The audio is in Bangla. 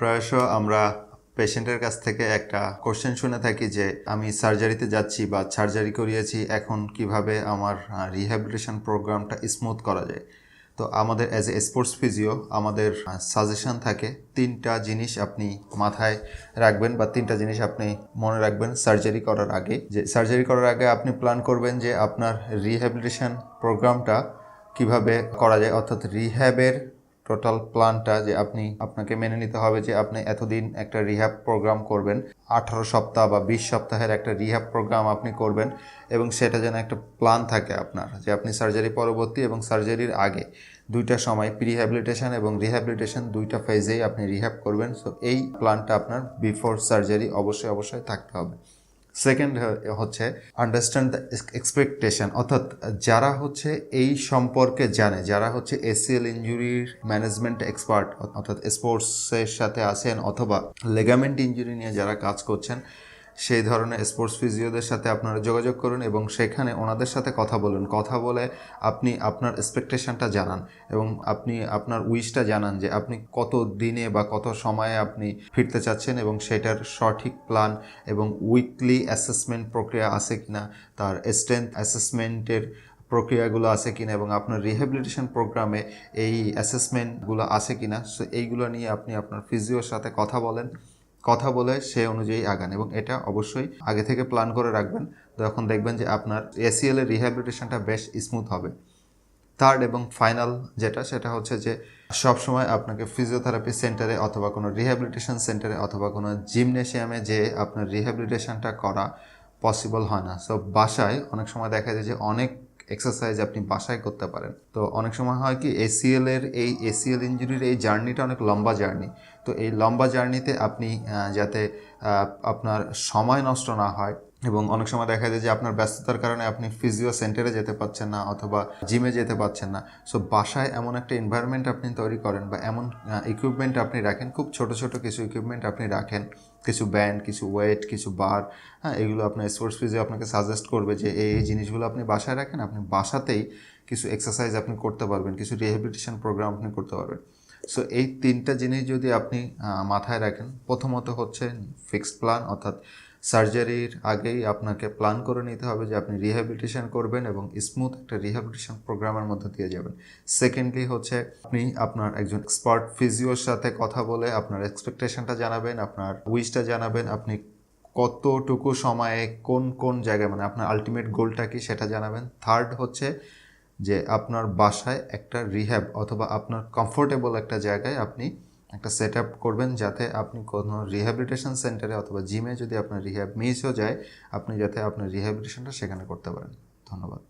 প্রায়শ আমরা পেশেন্টের কাছ থেকে একটা কোশ্চেন শুনে থাকি যে, আমি সার্জারিতে যাচ্ছি বা সার্জারি করিয়েছি, এখন কীভাবে আমার রিহ্যাবিলিটেশন প্রোগ্রামটা স্মুথ করা যায়? তো আমাদের অ্যাজ এ স্পোর্টস ফিজিও আমাদের সাজেশন থাকে, তিনটা জিনিস আপনি মাথায় রাখবেন বা তিনটা জিনিস আপনি মনে রাখবেন সার্জারি করার আগে। যে সার্জারি করার আগে আপনি প্ল্যান করবেন যে আপনার রিহ্যাবিলিটেশন প্রোগ্রামটা কীভাবে করা যায়, অর্থাৎ রিহ্যাবের টোটাল প্ল্যানটা যে আপনি, আপনাকে মেনে নিতে হবে যে আপনি এতদিন একটা রিহ্যাব প্রোগ্রাম করবেন, আঠারো সপ্তাহ বা বিশ সপ্তাহের একটা রিহ্যাব প্রোগ্রাম আপনি করবেন এবং সেটা যেন একটা প্ল্যান থাকে আপনার, যে আপনি সার্জারি পরবর্তী এবং সার্জারির আগে দুইটা সময় প্রিহ্যাবিলিটেশন এবং রিহ্যাবিলিটেশন দুইটা ফেজেই আপনি রিহ্যাব করবেন। সো এই প্ল্যানটা আপনার বিফোর সার্জারি অবশ্যই অবশ্যই থাকতে হবে। সেকেন্ড হচ্ছে আন্ডারস্ট্যান্ড দ্য এক্সপেকটেশন অর্থাৎ যারা হচ্ছে এই সম্পর্কে জানে, যারা হচ্ছে এসিএল ইঞ্জুরির ম্যানেজমেন্ট এক্সপার্ট অর্থাৎ স্পোর্টসের সাথে আছেন অথবা লেগামেন্ট ইঞ্জুরি নিয়ে যারা কাজ করছেন সেই ধরনের স্পোর্টস ফিজিওদের সাথে আপনারা যোগাযোগ করুন এবং সেখানে ওনাদের সাথে কথা বলুন। কথা বলে আপনি আপনার এক্সপেকটেশনটা জানান এবং আপনি আপনার উইশটা জানান যে আপনি কত দিনে বা কত সময়ে আপনি ফিরতে চাচ্ছেন এবং সেটার সঠিক প্ল্যান এবং উইকলি অ্যাসেসমেন্ট প্রক্রিয়া আছে কিনা, তার স্ট্রেংথ অ্যাসেসমেন্টের প্রক্রিয়াগুলো আছে কিনা এবং আপনার রিহ্যাবিলিটেশন প্রোগ্রামে এই অ্যাসেসমেন্টগুলো আছে কিনা। সো এইগুলো নিয়ে আপনি আপনার ফিজিওর সাথে কথা বলেন। কথা বলে সে অনুযায়ী আগান এবং এটা অবশ্যই আগে থেকে প্ল্যান করে রাখবেন। তখন দেখবেন যে আপনার এসিএল এর রিহ্যাবিলিটেশনটা বেশ স্মুথ হবে। থার্ড এবং ফাইনাল যেটা, সেটা হচ্ছে যে সবসময় আপনাকে ফিজিওথেরাপি সেন্টারে অথবা কোনো রিহ্যাবিলিটেশন সেন্টারে অথবা কোনো জিমনেশিয়ামে যে আপনার রিহ্যাবিলিটেশনটা করা পসিবল হয় না। সো বাসায় অনেক সময় দেখা যায় যে অনেক এক্সারসাইজ আপনি বাসায় করতে পারেন। তো অনেক সময় হয় কি এসিএল এর এই এসিএল ইঞ্জুরির এই জার্নিটা অনেক লম্বা জার্নি তো এই লম্বা জার্নিতে আপনি যাতে আপনার সময় নষ্ট না হয় এবং অনেক সময় দেখা যায় যে আপনার ব্যস্ততার কারণে আপনি ফিজিও সেন্টারে যেতে পারছেন না অথবা জিমে যেতে পারছেন না। সো বাসায় এমন একটা এনভায়রনমেন্ট আপনি তৈরি করেন বা এমন ইকুইপমেন্ট আপনি রাখেন, খুব ছোট ছোট কিছু ইকুইপমেন্ট আপনি রাখেন কিছু ব্যান্ড কিছু ওয়েট কিছু বার হ্যাঁ এগুলো আপনার স্পোর্টস ফিজে আপনাকে সাজেস্ট করবে যে এই জিনিসগুলো আপনি বাসায় রাখেন, আপনি বাসাতেই কিছু এক্সারসাইজ আপনি করতে পারবেন, কিছু রিহ্যাবিলিটেশন প্রোগ্রাম আপনি করতে পারবেন। সো এই তিনটা জিনিস যদি আপনি মাথায় রাখেন, প্রথমত হচ্ছে ফিক্সড প্ল্যান অর্থাৎ সার্জারির আগেই আপনাকে প্ল্যান করে নিতে হবে যে আপনি রিহ্যাবিলিটেশন করবেন এবং স্মুথ একটা রিহ্যাবিলিটেশন প্রোগ্রামের মধ্যে দিয়ে যাবেন। সেকেন্ডলি হচ্ছে, আপনি আপনার একজন এক্সপার্ট ফিজিওর সাথে কথা বলে আপনার এক্সপেকটেশনটা জানাবেন, আপনার উইশটা জানাবেন, আপনি কতটুকু সময়ে কোন কোন জায়গায় মানে আপনার আলটিমেট গোলটা কি সেটা জানাবেন। থার্ড হচ্ছে যে আপনার বাসায় একটা রিহ্যাব অথবা আপনার কমফোর্টেবল একটা জায়গায় আপনি একটা সেট আপ করবেন যাতে আপনি কোনো রিহ্যাবিলিটেশন সেন্টারে অথবা জিমে যদি আপনার রিহ্যাব মিসও যায়, আপনি যাতে আপনার রিহ্যাবিলিটেশনটা সেখানে করতে পারেন। ধন্যবাদ।